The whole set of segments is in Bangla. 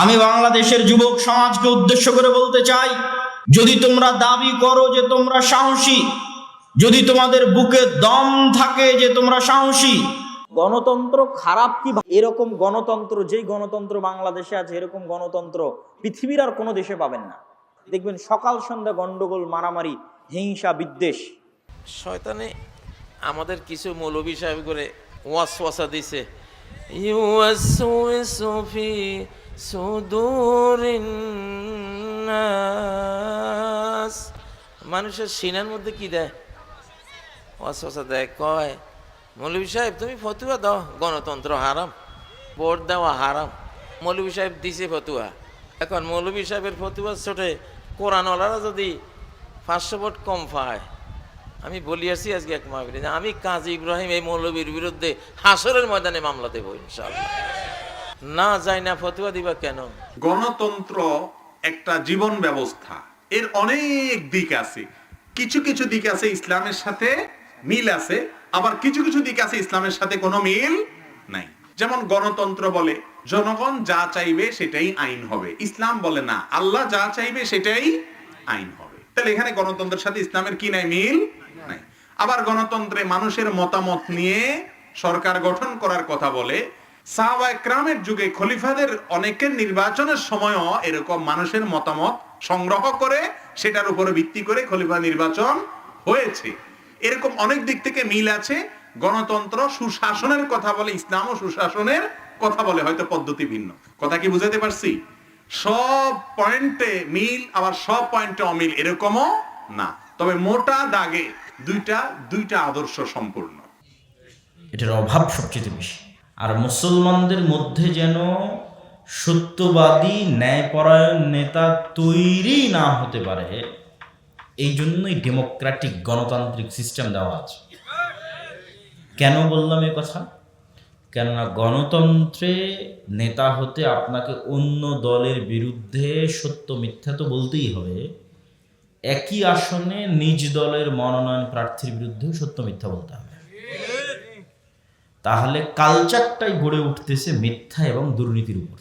আমি বাংলাদেশের যুবক সমাজকে উদ্দেশ্য করে বলতে চাই যদি তোমরা দাবি করো যে তোমরা সাহসী যদি তোমাদের বুকে দম থাকে যে তোমরা সাহসী। গণতন্ত্র খারাপ কি এরকম গণতন্ত্র যেই গণতন্ত্র বাংলাদেশে আছে এরকম গণতন্ত্র পৃথিবীর আর কোনো দেশে পাবেন না। দেখবেন সকাল সন্ধ্যা গন্ডগোল মারামারি হিংসা বিদ্বেষ। শয়তানে আমাদের কিছু মৌলবী সাহেব করে ওয়াসওয়াসা দিছে। ইউয়াসওয়াসু ফি নাস মানুষের সিনার মধ্যে কি দেয়? ওয়াসওয়াসা দেয়, কয় মৌলবী সাহেব, তুমি ফতুয়া দাও, গণতন্ত্র হারাম, ভোট দেওয়া হারাম। মৌলবী সাহেব দিছে ফতুয়া। এখন মৌলবী সাহেবের ফতুয়া ছোটে, কোরআনওয়ালারা যদি পাঁচশো ভোট কম পায়, আমি বলি আসছি আজকে এক মাহবিলে আমি কাজী ইব্রাহিম এই মৌলবীর বিরুদ্ধে হাসরের ময়দানে মামলা দেবো ইনশাআল্লাহ। না যায় না ফতুয়া দিবা কেন? গণতন্ত্র একটা জীবন ব্যবস্থা। এর অনেক দিক আছে। কিছু কিছু দিক আছে ইসলামের সাথে মিল আছে, আবার কিছু কিছু দিক আছে ইসলামের সাথে কোনো মিল নাই। যেমন গণতন্ত্র বলে, জনগণ যা চাইবে সেটাই আইন হবে। ইসলাম বলে না, আল্লাহ যা চাইবে সেটাই আইন হবে। তাহলে এখানে গণতন্ত্রের সাথে ইসলামের কি নাই, মিল নাই। আবার গণতন্ত্রে মানুষের মতামত নিয়ে সরকার গঠন করার কথা বলে সাহাবা একরামের যুগে খলিফাদের অনেকের নির্বাচনের সময়ও এরকম মানুষের মতামত সংগ্রহ করে সেটার উপরে ভিত্তি করে খলিফা নির্বাচন হয়েছে। এরকম অনেক দিক থেকে মিল আছে। গণতন্ত্র সুশাসনের কথা বলে ইসলাম ও সুশাসনের কথা বলে, হয়তো পদ্ধতি ভিন্ন। কথা কি বুঝাতে পারছি? সব পয়েন্টে মিল, আবার সব পয়েন্টে অমিল এরকমও না। তবে মোটা দাগে দুইটা দুইটা আদর্শ সম্পূর্ণ। এটার অভাব সবচেয়ে বেশি। আর মুসলমানদের মধ্যে যেন সত্যবাদী, ন্যায়পরায়ণ নেতা তৈরি না হতে পারে, এই জন্যই ডেমোক্রেটিক গণতান্ত্রিক সিস্টেম দেওয়া আছে। কেন বললাম এ কথা? কেননা গণতন্ত্রে নেতা হতে আপনাকে অন্য দলের বিরুদ্ধে সত্য মিথ্যা তো বলতেই হবে। একই আসনে নিজ দলের মনোনয়ন প্রার্থীর বিরুদ্ধেও সত্য মিথ্যা বলতে হবে। তাহলে কালচারটাই গড়ে উঠতেছে মিথ্যা এবং দুর্নীতির উপর।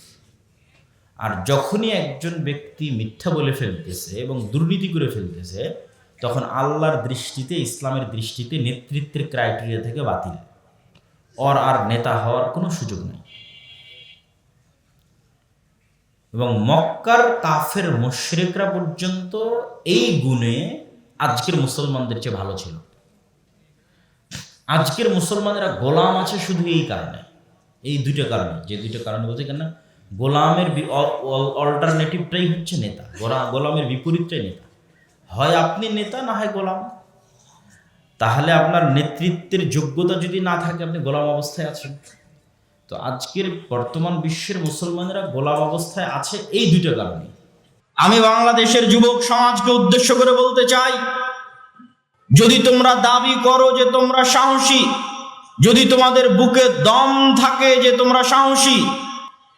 আর যখনই একজন ব্যক্তি মিথ্যা বলে ফেলতেছে এবং দুর্নীতি করে ফেলতেছে, তখন আল্লাহর দৃষ্টিতে, ইসলামের দৃষ্টিতে নেতৃত্বের ক্রাইটেরিয়া থেকে বাতিল। ওর আর নেতা হওয়ার কোনো সুযোগ নেই। এবং মক্কার কাফের মুশরিকরা পর্যন্ত এই গুণে আজকের মুসলমানদের চেয়ে ভালো ছিল। আজকের মুসলমানেরা গোলাম আছে শুধু এই কারণে। এই দুইটা কারণে। যে দুইটা কারণে বলতে কেন গোলামের অল্টারনেটিভটাই হচ্ছে নেতা। গোলা- গোলামের বিপরীতটাই নেতা। হয় আপনি নেতা, না হয় গোলাম। তাহলে আপনার নেতৃত্বের যোগ্যতা যদি না থাকে, আপনি গোলাম অবস্থায় আছেন। তো আজকের বর্তমান বিশ্বের মুসলমানেরা গোলাম অবস্থায় আছে এই দুইটা কারণে। আমি বাংলাদেশের যুবক সমাজকে উদ্দেশ্য করে বলতে চাই যদি তোমরা দাবি করো যে তোমরা সাহসী, যদি তোমাদের বুকে দম থাকে যে তোমরা সাহসী,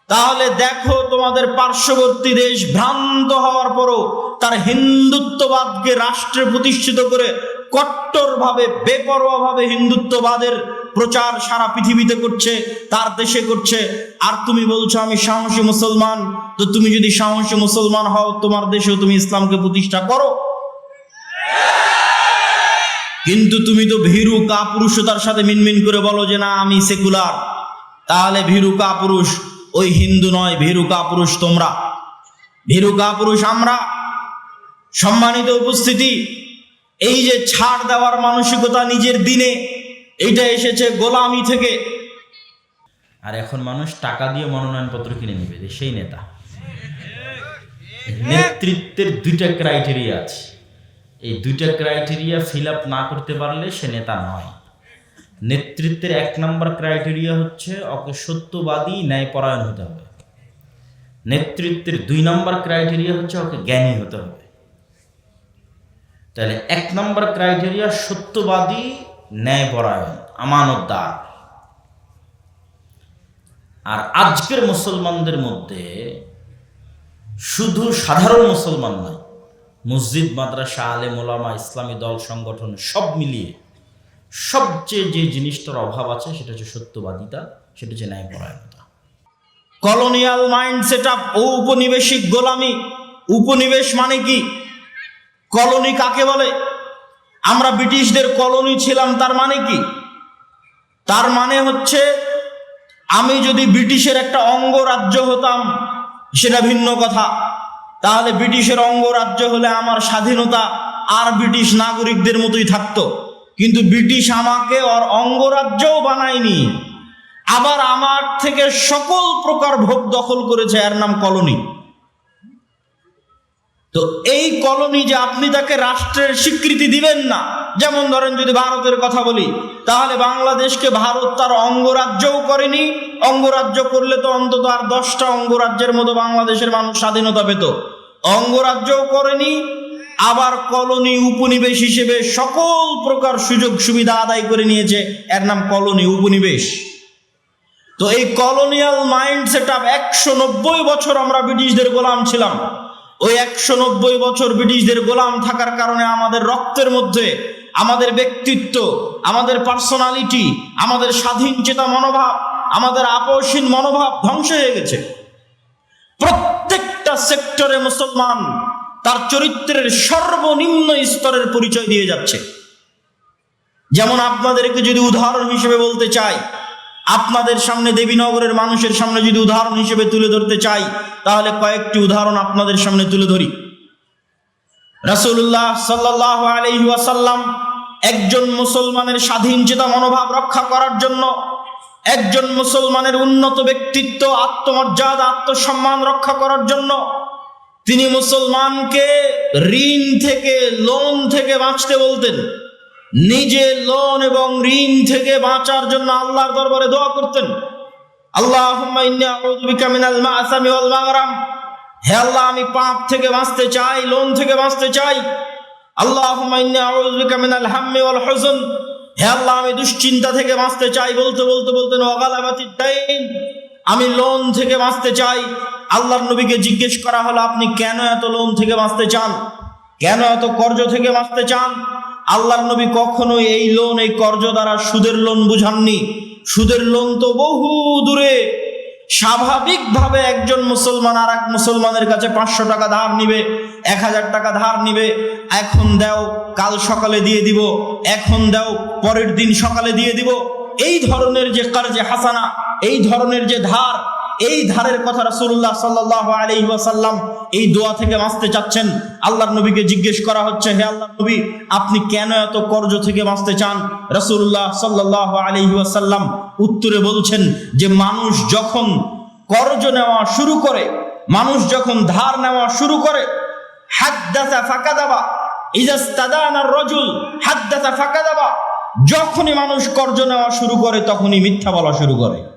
তাহলে দেখো তোমাদের পার্শ্ববর্তী দেশ ভ্রান্ত হওয়ার পরও তার হিন্দুত্ববাদকে রাষ্ট্রে প্রতিষ্ঠিত করে কট্টরভাবে, বেপরোয়াভাবে হিন্দুত্ববাদের প্রচার সারা পৃথিবীতে করছে, তার দেশে করছে। আর তুমি বলছো আমি সাহসী মুসলমান, তো তুমি যদি সাহসী মুসলমান হও, তোমার দেশেও তুমি ইসলামকে প্রতিষ্ঠা করো। কিন্তু তুমি তো ভীরু কাপুরুষতার সাথে মিনমিন করে বলো যে না, আমি সেকুলার। তাহলে ভীরু কাপুরুষ, ওই হিন্দু নয়, ভীরু কাপুরুষ তোমরা। ভীরু কাপুরুষ আমরা। সম্মানিত উপস্থিতি, এই যে ছাড় দেওয়ার মানসিকতা নিজের দিনে, এইটা এসেছে গোলামি থেকে। আর এখন মানুষ টাকা দিয়ে মনোনয়নপত্র কিনে নেবে সেই নেতা। নেতৃত্বের দুইটা ক্রাইটেরিয়া আছে। এই দুইটা ক্রাইটেরিয়া ফিল আপ না করতে পারলে সে নেতা নয়। নেতৃত্বের এক নম্বর ক্রাইটেরিয়া হচ্ছে ওকে সত্যবাদী ন্যায়পরায়ণ হতে হবে। নেতৃত্বের দুই নম্বর ক্রাইটেরিয়া হচ্ছে ওকে জ্ঞানী হতে হবে। তাহলে এক নম্বর ক্রাইটেরিয়া সত্যবাদী, ন্যায়পরায়ণ, আমানতদার। আর আজকের মুসলমানদের মধ্যে শুধু সাধারণ মুসলমান নয় মসজিদ, মাদ্রাসা আলে মোলামা ইসলামী দল, সংগঠন সব মিলিয়ে সবচেয়ে যে জিনিসটার অভাব আছে সেটা হচ্ছে সত্যবাদিতা, সেটা হচ্ছে ন্যায়পরায়ণতা। কলোনিয়াল মাইন্ড সেট আপ ও উপনিবেশিক গোলামি উপনিবেশ মানে কি? কলোনি কাকে বলে? আমরা ব্রিটিশদের কলোনি ছিলাম, তার মানে কি? তার মানে হচ্ছে আমি যদি ব্রিটিশের একটা অঙ্গরাজ্য হতাম, সেটা ভিন্ন কথা। তাহলে ব্রিটিশের অঙ্গরাজ্য হলে আমার স্বাধীনতা আর ব্রিটিশ নাগরিকদের মতোই থাকতো। কিন্তু ব্রিটিশ আমাকে ওর অঙ্গরাজ্যও বানায়নি। আবার আমার থেকে সকল প্রকার ভোগ দখল করেছে, এর নাম কলোনি। তো এই কলোনি যে আপনি তাকে রাষ্ট্রের স্বীকৃতি দিবেন না, যেমন ধরেন যদি ভারতের কথা বলি, তাহলে বাংলাদেশকে ভারত তার অঙ্গরাজ্যও করেনি, অঙ্গরাজ্য করলে তো অন্তত আর দশটা অঙ্গরাজ্যের মতো বাংলাদেশের মানুষ স্বাধীনতা পেত। অঙ্গরাজ্যও করেনি, আবার কলোনি উপনিবেশ হিসেবে সকল প্রকার সুযোগ সুবিধা আদায় করে নিয়েছে, এর নাম কলোনি উপনিবেশ। তো এই কলোনিয়াল মাইন্ড সেট আপ একশো নব্বই বছর আমরা ব্রিটিশদের গোলাম ছিলাম। ওই একশো নব্বই বছর ব্রিটিশদের গোলাম থাকার কারণে আমাদের রক্তের মধ্যে আমাদের ব্যক্তিত্ব, আমাদের পার্সোনালিটি আমাদের স্বাধীন চেতা মনোভাব, আমাদের আপসীন মনোভাব ধ্বংস হয়ে গেছে। প্রত্যেকটা সেক্টরে মুসলমান তার চরিত্রের সর্বনিম্ন স্তরের পরিচয় দিয়ে যাচ্ছে। যেমন আপনাদেরকে যদি উদাহরণ হিসেবে বলতে চাই আপনাদের সামনে দেবীনগরের মানুষের সামনে যদি উদাহরণ হিসেবে তুলে ধরতে চাই, তাহলে কয়েকটি উদাহরণ আপনাদের সামনে তুলে ধরি। রাসূলুল্লাহ সাল্লাহ আলাইহি ওয়াসাল্লাম একজন মুসলমানের স্বাধীন চেতা মনোভাব রক্ষা করার জন্য একজন মুসলমানের উন্নত ব্যক্তিত্ব, আত্মমর্যাদা, আত্মসম্মান রক্ষা করার জন্য তিনি মুসলমানকে ঋণ থেকে লোন থেকে বাঁচতে বলতেন। নিজে লোন এবং ঋণ থেকে বাঁচার জন্য আল্লাহর দরবারে দোয়া করতেন। মাগরাম। হে আল্লাহ, আমি পাপ থেকে বাঁচতে চাই, লোন থেকে বাঁচতে চাই। ওয়াল হুজন। হে আল্লাহ, আমি দুশ্চিন্তা থেকে বাঁচতে চাই বলতে বলতে বলতেন ওয়াগালাবাতিদ দাইন। আমি লোন থেকে বাঁচতে চাই। আল্লাহর নবীকে জিজ্ঞেস করা হলো, আপনি কেন এত লোন থেকে বাঁচতে চান? কেন এত কর্জ থেকে বাঁচতে চান? আল্লাহর নবী কখনোই এই লোন, এই কর্জ দ্বারা সুদের লোন বুঝাননি। সুদের লোন তো বহু দূরে। স্বাভাবিকভাবে একজন মুসলমান আর এক মুসলমানের কাছে পাঁচশো টাকা ধার নিবে, এক হাজার টাকা ধার নিবে, এখন দাও, কাল সকালে দিয়ে দিব, এখন দাও, পরের দিন সকালে দিয়ে দিব। এই ধরনের যে কার্যে হাসানা, এই ধরনের যে ধার এই ধারের কথা রাসূলুল্লাহ সাল্লাল্লাহু আলাইহি ওয়াসাল্লাম এই দোয়া থেকে বাঁচতে চাচ্ছেন। আল্লাহর নবীকে জিজ্ঞেস করা হচ্ছে, হে আল্লাহর নবী, আপনি কেন এত কর্জ থেকে বাঁচতে চান? রাসূলুল্লাহ সাল্লাল্লাহু আলাইহি ওয়াসাল্লাম উত্তরে বলছেন যে, মানুষ যখন কর্জ নেওয়া শুরু করে, মানুষ যখন ধার নেওয়া শুরু করে, হাদ্দাসা ফাকাদাবা ইজাস্তাদানার রজুল, হাদ্দাসা ফাকাদাবা, যখনই মানুষ কর্জ নেওয়া শুরু করে, তখনই মিথ্যা বলা শুরু করে।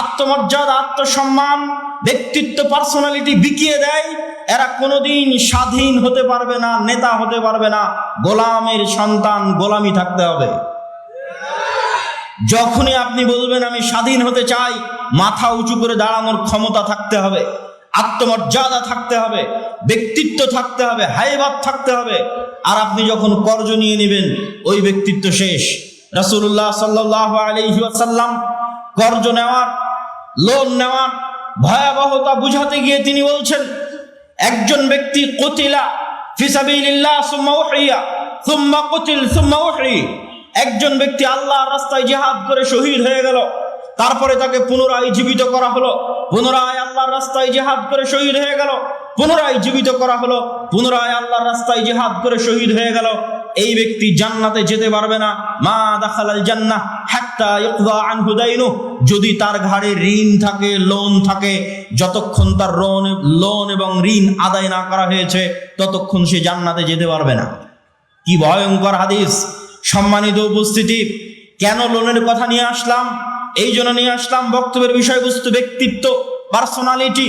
আত্মমর্যাদা, আত্মসম্মান, ব্যক্তিত্ব পার্সোনালিটি বিকিয়ে দেয়, এরা কোনোদিন স্বাধীন হতে পারবে না, নেতা হতে পারবে না, গোলামের সন্তান গোলামি থাকতে হবে। যখনই আপনি বলবেন, আমি স্বাধীন হতে চাই মাথা উঁচু করে দাঁড়ানোর ক্ষমতা থাকতে হবে, আত্মমর্যাদা থাকতে হবে, ব্যক্তিত্ব থাকতে হবে হাইবাদ থাকতে হবে। আর আপনি যখন কর্জ নিয়ে নেবেন, ওই ব্যক্তিত্ব শেষ। রাসূলুল্লাহ সাল্লাহ আলাইহি ওয়াসাল্লাম কর্জ নেওয়ার, লোন নেওয়ার ভয়াবহতা বুঝাতে গিয়ে তিনি বলছেন, একজন ব্যক্তি কতিলা ফিসাবিলিল্লাহ সুম্মা উহরিয়া সুম্মা কুতিল সুম্মা উহরি একজন ব্যক্তি আল্লাহর রাস্তায় জিহাদ করে শহীদ হয়ে গেল, তারপরে তাকে পুনরায় জীবিত করা হলো, পুনরায় আল্লাহর রাস্তায় জিহাদ করে শহীদ হয়ে গেল, পুনরায় জীবিত করা হলো, পুনরায় আল্লাহর রাস্তায় জিহাদ করে শহীদ হয়ে গেল। এই ব্যক্তি জান্নাতে যেতে পারবে না। মা দাখালাল জান্নাহ হাত্তা ইকদা আনহু যদি তার ঘাড়ে ঋণ থাকে, লোন থাকে, যতক্ষণ তার লোন লোন এবং ঋণ আদায় না করা হয়েছে, ততক্ষণ সে জান্নাতে যেতে পারবে না। কি ভয়ঙ্কর হাদিস। সম্মানিত উপস্থিতি, কেন লোনের কথা নিয়ে আসলাম? এই জন্য নিয়ে আসলাম বক্তব্যের বিষয়বস্তু ব্যক্তিত্ব পার্সোনালিটি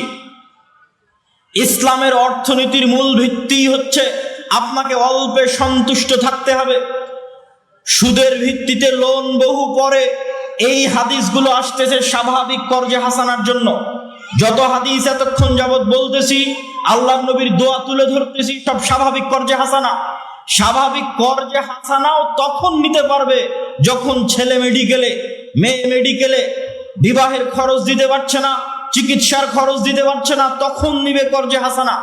ইসলামের অর্থনীতির মূল ভিত্তি হচ্ছে আপনাকে অল্পে সন্তুষ্ট থাকতে হবে। সুদের ভিত্তিতে লোন বহু পরে এই হাদিসগুলো আসতেছে স্বাভাবিক কর্জে হাসানার জন্য। যত হাদিস এতক্ষণ যাবৎ বলতেছি আল্লাহ নবীর দোয়া তুলে ধরতেছি, সব স্বাভাবিক কর্জে হাসানা। স্বাভাবিক কর্জে হাসানাও তখন নিতে পারবে যখন ছেলে মেডিকেলে, মেয়ে মেডিকেলে বিবাহের খরচ দিতে পারছে না, চিকিৎসার খরচ দিতে পারছে না, তখন নিবে কর্জে হাসানা।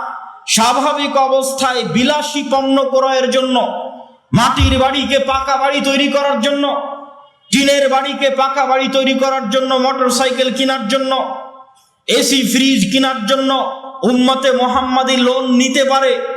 স্বাভাবিক অবস্থায় বিলাসী পণ্য ক্রয়ের জন্য, মাটির বাড়িকে পাকা বাড়ি তৈরি করার জন্য টিনের বাড়িকে পাকা বাড়ি তৈরি করার জন্য মোটর সাইকেল কেনার জন্য, এসি, ফ্রিজ কেনার জন্য উম্মতে মোহাম্মদী লোন নিতে পারে।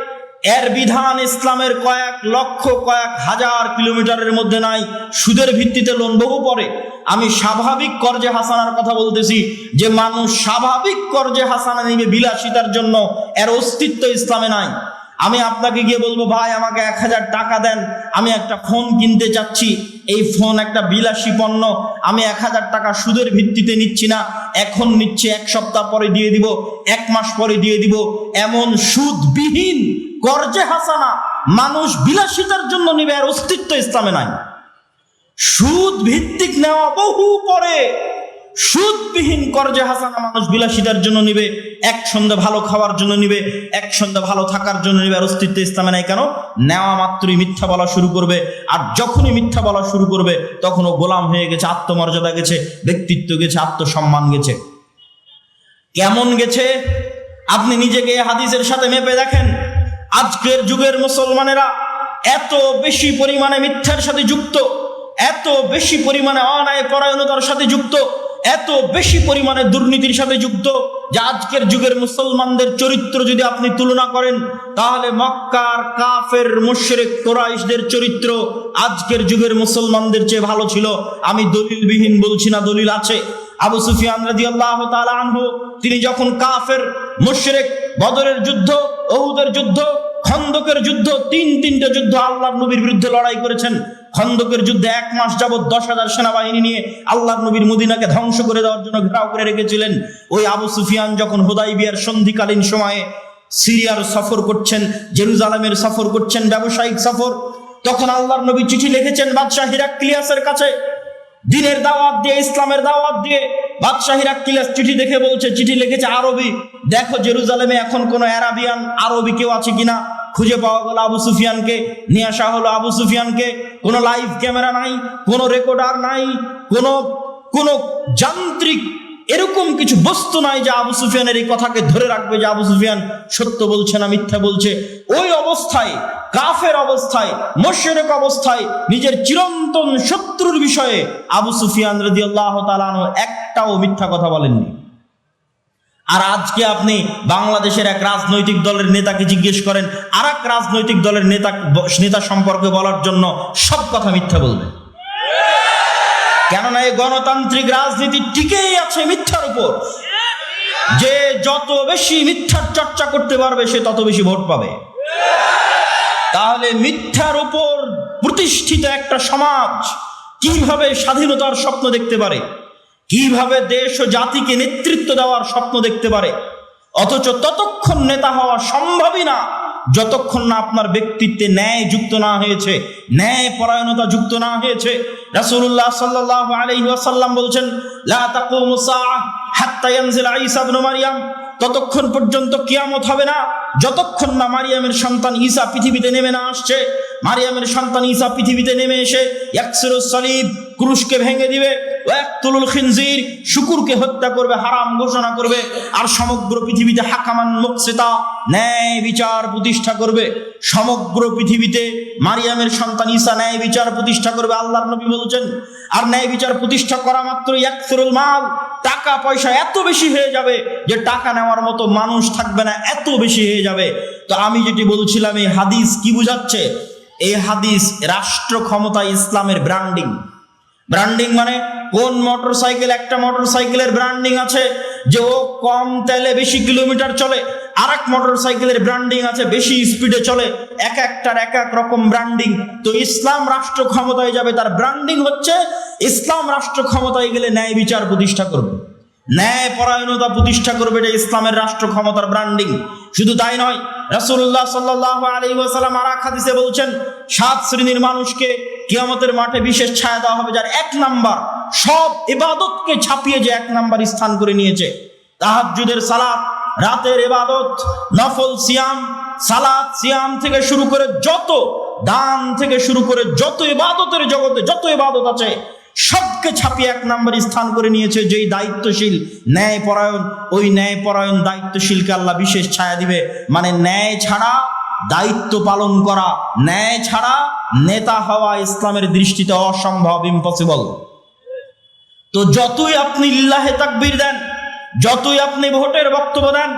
এর বিধান ইসলামের কয়েক লক্ষ, কয়েক হাজার কিলোমিটারের মধ্যে নাই। সুদের ভিত্তিতে লোন বহু পরে আমি স্বাভাবিক কর্জে হাসানার কথা বলতেছি যে, মানুষ স্বাভাবিক কর্জে হাসানা নিবে বিলাসিতার জন্য। এর অস্তিত্ব ইসলামে নাই। আমি আপনাকে গিয়ে বলব, ভাই, আমাকে এক হাজার টাকা দেন। আমি একটা ফোন কিনতে চাচ্ছি। এই ফোন একটা বিলাসী পণ্য। আমি এক হাজার টাকা সুদের ভিত্তিতে নিচ্ছি না। এখন নিচ্ছে, এক সপ্তাহ পরে দিয়ে দিব, এক মাস পরে দিয়ে দিব। এমন সুদবিহীন কর্জে হাসানা, মানুষ বিলাসিতার জন্য নিবে আর অস্তিত্ব ইসলামে নাই। সুদ ভিত্তিক নেওয়া বহু পরে সুদবিহীন কর্জে হাসানা মানুষ বিলাসিতার জন্য নিবে, এক সন্ধ্যা ভালো খাওয়ার জন্য নিবে, এক সন্ধ্যা ভালো থাকার জন্য নিবে আর অস্তিত্ব ইসলামে নাই কেন? নেওয়া মাত্রই মিথ্যা বলা শুরু করবে আর যখনই মিথ্যা বলা শুরু করবে তখন ও গোলাম হয়ে গেছে, আত্মমর্যাদা গেছে, ব্যক্তিত্ব গেছে, আত্মসম্মান গেছে। কেমন গেছে? আপনি নিজেকে হাদিসের সাথে মেপে দেখেন। আজকের যুগের মুসলমানেরা এত বেশি পরিমাণে মিথ্যার সাথে যুক্ত, এত বেশি পরিমাণে অন্যায় পরায়ণতার সাথে যুক্ত, এত বেশি পরিমাণে দুর্নীতির সাথে যুক্ত যে আজকের যুগের মুসলমানদের চরিত্র যদি আপনি তুলনা করেন, তাহলে মক্কার কাফের, মুশরিক, কোরাইশদের চরিত্র আজকের যুগের মুসলমানদের চেয়ে ভালো ছিল। আমি দলিলবিহীন বলছি না, দলিল আছে। আবু সুফিয়ান রাদিয়াল্লাহু তাআলা আনহু, তিনি যখন কাফের, মুশরিক, বদরের যুদ্ধ ওহুদের যুদ্ধ, খন্দকের যুদ্ধ, তিন তিনটে যুদ্ধ আল্লাহর নবীর বিরুদ্ধে লড়াই করেছেন। খন্দকের যুদ্ধে এক মাস যাবৎ দশ হাজার সেনাবাহিনী নিয়ে আল্লাহর নবীর মদিনাকে ধ্বংস করে দেওয়ার জন্য ঘেরাও করে রেখেছিলেন। ওই আবু সুফিয়ান যখন হোদাই বিয়ার সন্ধিকালীন সময়ে সিরিয়ার সফর করছেন, জেরুজালামের সফর করছেন, ব্যবসায়িক সফর, তখন আল্লাহর নবী চিঠি লিখেছেন বাদশাহ হিরাক্লিয়াসের কাছে দিনের দাওয়াত দিয়ে, ইসলামের দাওয়াত দিয়ে। বাদশাহীরা কিলাস চিঠি দেখে বলছে, চিঠি লিখেছে আরবি। দেখো জেরুজালেমে এখন কোনো অ্যারাবিয়ান, আরবি কেউ আছে কিনা? খুঁজে পাওয়া গেল আবু সুফিয়ানকে। নিয়ে আসা হলো আবু সুফিয়ানকে। কোনো লাইভ ক্যামেরা নাই, কোনো রেকর্ডার নাই, কোনো কোনো যান্ত্রিক এরকম কিছু বস্তু নাই যে আবু সুফিয়ানের এই কথাকে ধরে রাখবে যে আবু সুফিয়ান সত্য বলছে না মিথ্যা বলছে। ওই অবস্থায়, কাফের অবস্থায়, মোশেরেক অবস্থায় নিজের চিরন্তন শত্রুর বিষয়ে আবু সুফিয়ান রদি আল্লাহ তালানো একটাও মিথ্যা কথা বলেননি। আর আজকে আপনি বাংলাদেশের এক রাজনৈতিক দলের নেতাকে জিজ্ঞেস করেন আর এক রাজনৈতিক দলের নেতা নেতা সম্পর্কে বলার জন্য সব কথা মিথ্যা বলবে। কেননা এই গণতান্ত্রিক রাজনীতি টিকেই আছে মিথ্যার উপর। যে যত বেশি মিথ্যার চর্চা করতে পারবে, সে তত বেশি ভোট পাবে। তাহলে মিথ্যার উপর প্রতিষ্ঠিত একটা সমাজ কীভাবে স্বাধীনতার স্বপ্ন দেখতে পারে? কীভাবে দেশ ও জাতিকে নেতৃত্ব দেওয়ার স্বপ্ন দেখতে পারে? অথচ ততক্ষণ নেতা হওয়া সম্ভবই না। যতক্ষণ না আপনার ব্যক্তিত্বে ন্যায় যুক্ত না হয়েছে, ন্যায় পরায়ণতা যুক্ত না হয়েছে, রাসূলুল্লাহ সাল্লাল্লাহু আলাইহি ওয়াসাল্লাম বলছেন, লা তাকুমু সাআহ হাত্তা ইয়ানজিল ঈসা ইবনে মারইয়াম ততক্ষণ পর্যন্ত কিয়ামত হবে না। যতক্ষণ না মারিয়ামের সন্তান ঈসা পৃথিবীতে নেমে না আসছে, মারিয়ামের সন্তান ঈসা পৃথিবীতে নেমে এসে, ইয়াকসিরুস সালিব ক্রুশকে ভেঙে দিবে, ওয়াকতুলুল খিনজির, শুকুরকে হত্যা করবে, হারাম ঘোষণা করবে, আর সমগ্র পৃথিবীতে হাকামান মুকসিতা, ন্যায় বিচার প্রতিষ্ঠা করবে। সমগ্র পৃথিবীতে মারিয়ামের সন্তান ঈসা ন্যায় বিচার প্রতিষ্ঠা করবে, আল্লাহর নবী বলছেন। আর ন্যায় বিচার প্রতিষ্ঠা করা মাত্র ইয়াকসিরুল মাল, টাকা পয়সা এত বেশি হয়ে যাবে যে টাকা নেওয়ার মতো মানুষ থাকবে না, এত বেশি হয়ে যাবে। তো আমি যেটি বলছিলাম, এই হাদিস কি বুঝাচ্ছে? এই হাদিস রাষ্ট্র ক্ষমতায় ইসলামের ব্র্যান্ডিং ব্র্যান্ডিং মানে কোন মোটর সাইকেল একটা মোটর সাইকেলের ব্র্যান্ডিং আছে যে ও কম তেলে বেশি কিলোমিটার চলে আর এক মোটর সাইকেলের ব্র্যান্ডিং আছে বেশি স্পিডে চলে, এক একটার এক এক রকম ব্র্যান্ডিং তো ইসলাম রাষ্ট্র ক্ষমতায় যাবে, তার ব্র্যান্ডিং হচ্ছে ইসলাম রাষ্ট্র ক্ষমতায় গেলে ন্যায় বিচার প্রতিষ্ঠা করবে। ন্যায় পরায়ণতা প্রতিষ্ঠা করবে এটা ইসলামের রাষ্ট্র ক্ষমতার ব্র্যান্ডিং শুধু তাই নয়, রাসূলুল্লাহ সাল্লাল্লাহু আলাইহি ওয়াসাল্লাম আর হাদিসে বলছেন, সাত শ্রেণির মানুষকে কিয়ামতের মাঠে বিশেষ ছায়া দেওয়া হবে যার এক নাম্বার, সব ইবাদতকে ছাপিয়ে যে এক নাম্বার স্থান করে নিয়েছে। তাহাজ্জুদের সালাত, রাতের ইবাদত, নফল সিয়াম, সালাত সিয়াম থেকে শুরু করে যত, দান থেকে শুরু করে যত ইবাদতের জগতে যত ইবাদত আছে সবকে ছাপিয়ে এক নম্বর স্থান করে নিয়েছে, যেই দায়িত্বশীল ন্যায় পরায়ণ ওই ন্যায় পরায়ণ দায়িত্বশীলকে আল্লাহ বিশেষ ছায়া দিবে। মানে ন্যায় ছাড়া দায়িত্ব পালন করা, ন্যায় ছাড়া নেতা হওয়া ইসলামের দৃষ্টিতে অসম্ভব ইম্পসিবল তো যতই আপনি লিল্লাহে তাকবীর দেন, যতই আপনি ভোটের বক্তব্য দেন,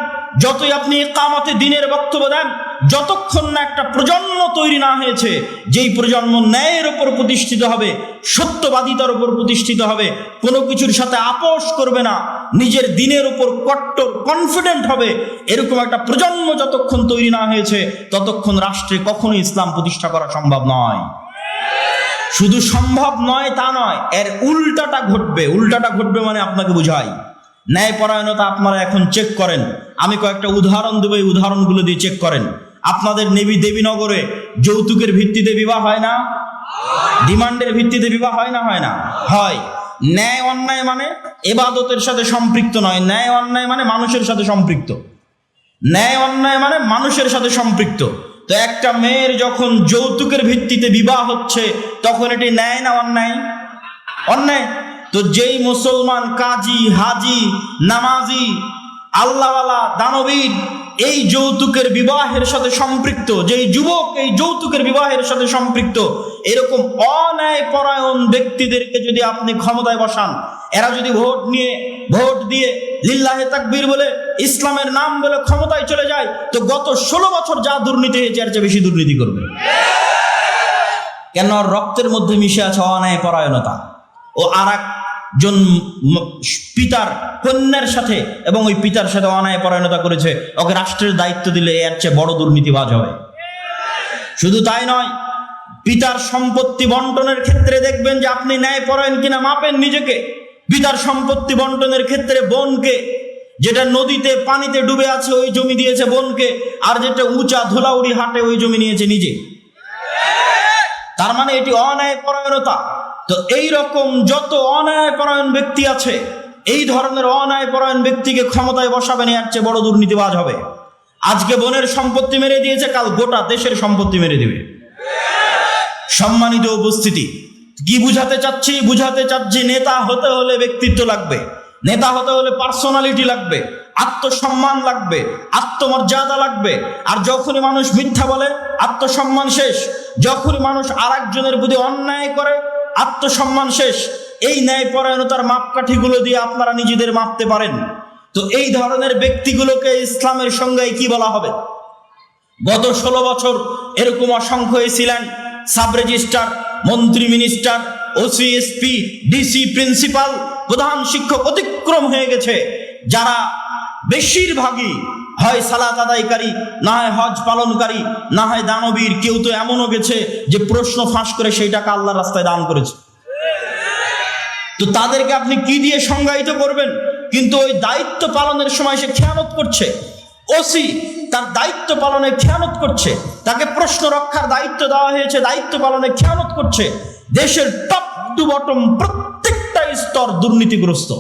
যতই আপনি কামাতে দিনের বক্তব্য দেন যতক্ষণ না একটা প্রজন্ম তৈরি না হয়েছে, যেই প্রজন্ম ন্যায়ের ওপর প্রতিষ্ঠিত হবে, সত্যবাদিতার উপর প্রতিষ্ঠিত হবে, কোনো কিছুর সাথে আপোষ করবে না, নিজের দিনের উপর কট্টর কনফিডেন্ট হবে, এরকম একটা প্রজন্ম যতক্ষণ তৈরি না হয়েছে, ততক্ষণ রাষ্ট্রে কখনো ইসলাম প্রতিষ্ঠা করা সম্ভব নয়। শুধু সম্ভব নয় তা নয়, এর উল্টাটা ঘটবে। উল্টাটা ঘটবে মানে আপনাকে বুঝাই। ন্যায়পরায়ণতা আপনারা এখন চেক করেন। আমি কয়েকটা উদাহরণ দেবো, এই উদাহরণগুলো দিয়ে চেক করেন। আপনাদের নেবী দেবীনগরে যৌতুকের ভিত্তিতে বিবাহ হয় না? ডিমান্ডের ভিত্তিতে বিবাহ হয় না হয় না? হয়। ন্যায় অন্যায় মানে এবাদতের সাথে সম্পৃক্ত নয়। ন্যায় অন্যায় মানে মানুষের সাথে সম্পৃক্ত। ন্যায় অন্যায় মানে মানুষের সাথে সম্পৃক্ত। তো একটা মেয়ের যখন যৌতুকের ভিত্তিতে বিবাহ হচ্ছে, তখন এটি ন্যায় না অন্যায়? অন্যায়। তো যেই মুসলমান কাজী, হাজি, নামাজি, আল্লাহওয়ালা, দানবীর এই যৌতুকের বিবাহের সাথে সম্পৃক্ত, যেই যুবক এই যৌতুকের বিবাহের সাথে সম্পৃক্ত, এরকম অন্যায় পরায়ণ ব্যক্তিদেরকে যদি আপনি ক্ষমতায় বসান, এরা যদি ভোট নিয়ে, ভোট দিয়ে লিল্লাহে তাকবীর বলে ইসলামের নাম বলে ক্ষমতায় চলে যায়, তো গত ষোলো বছর যা দুর্নীতি হয়েছে, এর চেয়ে বেশি দুর্নীতি করবে। কেন? রক্তের মধ্যে মিশে আছে অন্যায় পরায়ণতা। ও আর ম- পিতার কন্যার সাথে এবং ওই পিতার সাথে অন্যায় পরায়ণতা করেছে, ওকে রাষ্ট্রের দায়িত্ব দিলে এর চেয়ে বড় দুর্নীতিবাজ হবে। শুধু তাই নয়, পিতার সম্পত্তি বন্টনের ক্ষেত্রে দেখবেন যে আপনি ন্যায় পরায়ণ কিনা মাপেন নিজেকে, পিতার সম্পত্তি বন্টনের ক্ষেত্রে বোনকে, যেটা নদীতে পানিতে ডুবে আছে ওই জমি দিয়েছে বোনকে, আর যেটা উঁচা ধুলাউড়ি হাটে ওই জমি নিয়েছে নিজে। তার মানে এটি অন্যায় পরায়ণতা তো এই রকম যত অন্যায় পরায়ণ ব্যক্তি আছে, এই ধরনের অন্যায় পরায়ণ ব্যক্তিকে ক্ষমতায় বসাবেন এর চেয়ে বড় দুর্নীতিবাজ হবে। আজকে বোনের সম্পত্তি মেরে দিয়েছে, কাল গোটা দেশের সম্পত্তি মেরে দিবে। সম্মানিত উপস্থিতি, কি বুঝাতে চাচ্ছি? বুঝাতে চাচ্ছি নেতা হতে হলে ব্যক্তিত্ব লাগবে, নেতা হতে হলে পার্সোনালিটি লাগবে, আত্মসম্মান লাগবে, আত্মমর্যাদা লাগবে। আর যখনই মানুষ মিথ্যা বলে, আত্মসম্মান শেষ। যখনই মানুষ আর একজনের অন্যায় করে আত্মসম্মান শেষ। এই ন্যায়পরায়ণতার মাপকাঠিগুলো দিয়ে আপনারা নিজেদের মাপতে পারেন। তো এই ধরনের ব্যক্তিগুলোকে ইসলামের সঙ্গে কি বলা হবে? গত ষোলো বছর এরকম অসংখ্য হয়েছিলেন সাব রেজিস্ট্রার, মন্ত্রী minister, OC, SP, DC, principal, প্রধান শিক্ষক অতিক্রম হয়ে গেছে। যারা বেশিরভাগই হয় সালাত আদায়কারী, না হয় হজ পালনকারী, না হয় দানবীর, কেউ তো এমনও গেছে যে প্রশ্ন ফাঁস করে সেই টাকা আল্লাহর রাস্তায় দান করেছে। তো তাদেরকে আপনি কি দিয়ে সংজ্ঞায়িত করবেন? কিন্তু ওই দায়িত্ব পালনের সময় সে খেয়ানত করছে। ওসি তার দায়িত্ব পালনে খেয়ানত করছে। তাকে প্রশ্ন রক্ষার দায়িত্ব দেওয়া হয়েছে, দায়িত্ব পালনে খেয়ানত করছে। দেশের টপ টু বটম প্রত্যেকটা স্তর দুর্নীতিগ্রস্ত।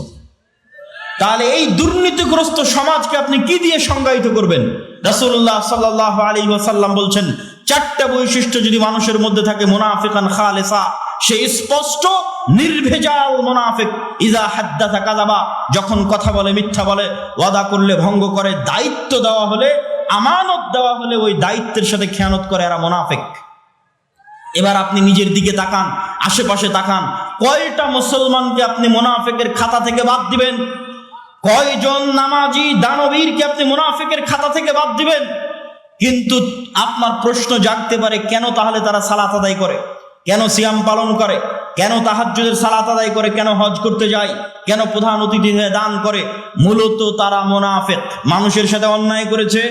তাহলে এই দুর্নীতিগ্রস্ত সমাজকে আপনি কি দিয়ে সংজ্ঞায়িত করবেন? রাসূলুল্লাহ সাল্লাল্লাহু আলাইহি ওয়াসাল্লাম বলছেন, চারটা বৈশিষ্ট্য যদি মানুষের মধ্যে থাকে, মুনাফিকান খালেসা, সে স্পষ্ট নির্ভেজাল মুনাফিক। ইজা হাদ্দাথা কাযাবা, যখন কথা বলে, মিথ্যা বলে, ওয়াদা করলে, ভঙ্গ করে, দায়িত্ব দেওয়া হলে, আমানত দেওয়া হলে, ওই দায়িত্বের সাথে খেয়ানত করে এরা মুনাফিক। এবার আপনি নিজের দিকে তাকান, আশেপাশে তাকান, কয়টা মুসলমানকে আপনি মোনাফেকের খাতা থেকে বাদ দিবেন? কয়জন নামাজি দানবীরকে আপনি মুনাফিকের খাতা থেকে বাদ দিবেন? কিন্তু আপনার প্রশ্ন জাগতে পারে, কেন তাহলে তারা সালাত আদায় করে? কেন সিয়াম পালন করে? কেন তাহাজ্জুদের সালাত আদায় করে? কেন হজ করতে যায়? কেন প্রধান অতিথি হয়ে দান করে? মূলত তারা মোনাফেক। মানুষের সাথে অন্যায় করেছে,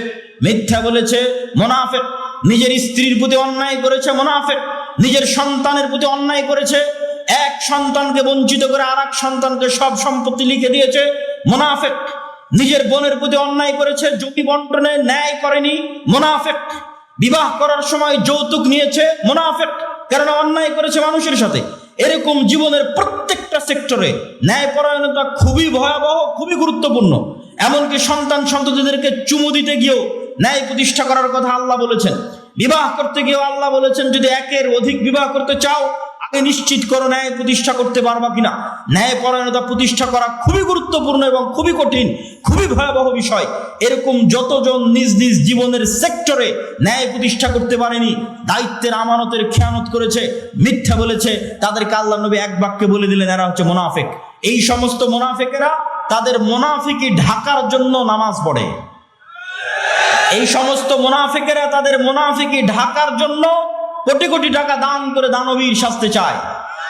মিথ্যা বলেছে, মোনাফেক। নিজের স্ত্রীর প্রতি অন্যায় করেছে, মোনাফেক। নিজের সন্তানের প্রতি অন্যায় করেছে এক সন্তানকে বঞ্চিত করে আর সন্তানকে সব সম্পত্তি লিখে দিয়েছে। মোনাফেক নিজের বোনের প্রতি অন্যায় করেছে জমি বন্টনে ন্যায় করেনি। মোনাফেক বিবাহ করার সময় যৌতুক নিয়েছে। মোনাফেক কারণ অন্যায় করেছে মানুষের সাথে। এরকম জীবনের প্রত্যেকটা সেক্টরে ন্যায়পরায়ণতা খুবই ভয়াবহ, খুবই গুরুত্বপূর্ণ। এমনকি সন্তান সন্ততিদেরকে চুমু দিতে গিয়েও ন্যায় প্রতিষ্ঠা করার কথা আল্লাহ বলেছেন। বিবাহ করতে গিয়েও আল্লাহ বলেছেন, যদি একের অধিক বিবাহ করতে চাও নিশ্চিত করো ন্যায় প্রতিষ্ঠা করতে পারবা কিনা? ন্যায় পরায়ণতা প্রতিষ্ঠা করা খুবই গুরুত্বপূর্ণ এবং খুবই কঠিন, খুবই ভয়াবহ বিষয়। এরকম যতজন নিজ নিজ জীবনের সেক্টরে ন্যায় প্রতিষ্ঠা করতে পারেনি, দায়িত্বের আমানতের খেয়ানত করেছে, মিথ্যা বলেছে, তাদেরকে আল্লাহ নবী এক বাক্যে বলে দিলেন, এরা হচ্ছে মোনাফেক। এই সমস্ত মোনাফেকেরা তাদের মোনাফিকি ঢাকার জন্য নামাজ পড়ে। এই সমস্ত মোনাফিকেরা তাদের মোনাফিকি ঢাকার জন্য কোটি কোটি টাকা দান করে দানবীর শাস্তে চায়।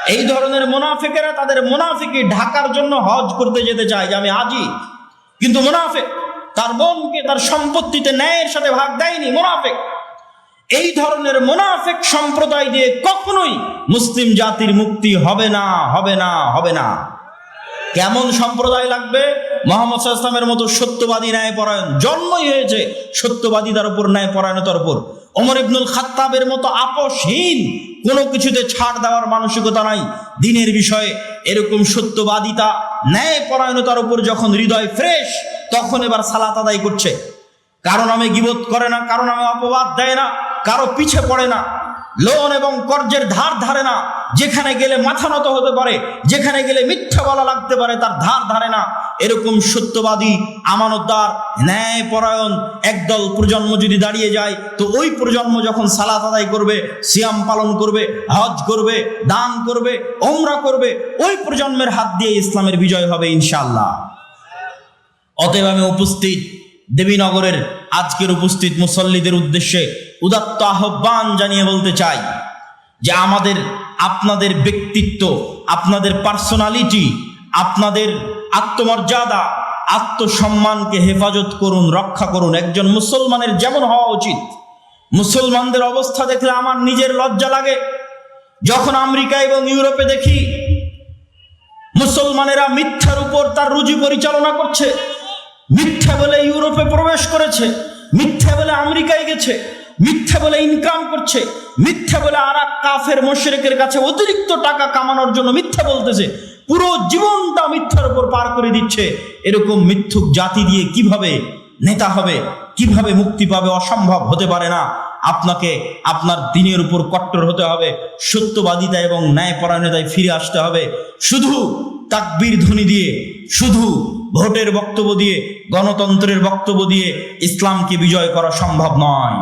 এই ধরনের মোনাফিকেরা তাদের মোনাফিকি ঢাকার জন্য হজ করতে যেতে চায় যে আমি আজি। কিন্তু মোনাফেক তার বোনকে তার সম্পত্তিতে ন্যায়ের সাথে ভাগ দেয়নি মোনাফেক। এই ধরনের মোনাফেক সম্প্রদায় দিয়ে কখনোই মুসলিম জাতির মুক্তি হবে না হবে না হবে না। কেমন সম্প্রদায় লাগবে? মোহাম্মদ ইসলামের মতো সত্যবাদী ন্যায় পরায়ণ জন্মই হয়েছে সত্যবাদিতার উপর ন্যায় পরায়ণতার উপর। ওমর ইবনুল খাত্তাবের মতো আপসহীন কোনো কিছুতে ছাড় দেওয়ার মানসিকতা নাই। দিনের বিষয়ে এরকম সত্যবাদিতা ন্যায় পরায়ণতার উপর যখন হৃদয় ফ্রেশ, তখন এবার সালাত আদায় করছে। কারও নামে গিবত করে না, কারও নামে অপবাদ দেয় না, কারও পিছে পড়ে না, লোন এবং কর্জের ধার ধারে না। যেখানে গেলে মাথা নত হতে পারে, যেখানে গেলে মিথ্যা বলা লাগতে পারে, তার ধার ধারে না। এরকম সত্যবাদী, আমানতদার ন্যায় পরায়ণ একদল প্রজন্ম যদি দাঁড়িয়ে যায়, তো ওই প্রজন্ম যখন সালাত আদায় করবে, সিয়াম পালন করবে, হজ করবে, দান করবে, ওমরা করবে, ওই প্রজন্মের হাত দিয়ে ইসলামের বিজয় হবে ইনশাল্লাহ অতএব আমি উপস্থিত দেবীনগরের আজকের উপস্থিত মুসল্লিদের উদ্দেশ্যে উদাত্ত আহ্বান জানিয়ে বলতে চাই যে আমাদের, আপনাদের ব্যক্তিত্ব, আপনাদের পার্সোনালিটি আপনাদের আত্মমর্যাদা, আত্মসম্মানকে হেফাজত করুন, রক্ষা করুন। একজন মুসলমানের যেমন হওয়া উচিত। মুসলমানদের অবস্থা দেখলে আমার নিজের লজ্জা লাগে। যখন আমেরিকা এবং ইউরোপে দেখি, মুসলমানেরা মিথ্যার উপর তার রুজি পরিচালনা করছে। মিথ্যা বলে ইউরোপে প্রবেশ করেছে। মিথ্যা বলে আমেরিকায় গেছে। মিথ্যা বলে ইনকাম করছে। মিথ্যা বলে আর কাফের, মোশরেকের কাছে অতিরিক্ত টাকা কামানোর জন্য মিথ্যা বলতেছে। পুরো জীবনটা মিথ্যার উপর পার করে দিচ্ছে। এরকম মিথ্যুক জাতি দিয়ে কীভাবে নেতা হবে, কীভাবে মুক্তি পাবে অসম্ভব হতে পারে না। আপনাকে আপনার দিনের উপর কট্টর হতে হবে, সত্যবাদিতা এবং ন্যায়পরায়ণতায় ফিরে আসতে হবে। শুধু তাকবীর ধ্বনি দিয়ে, শুধু ভোটের বক্তব্য দিয়ে, গণতন্ত্রের বক্তব্য দিয়ে ইসলামকে বিজয় করা সম্ভব নয়।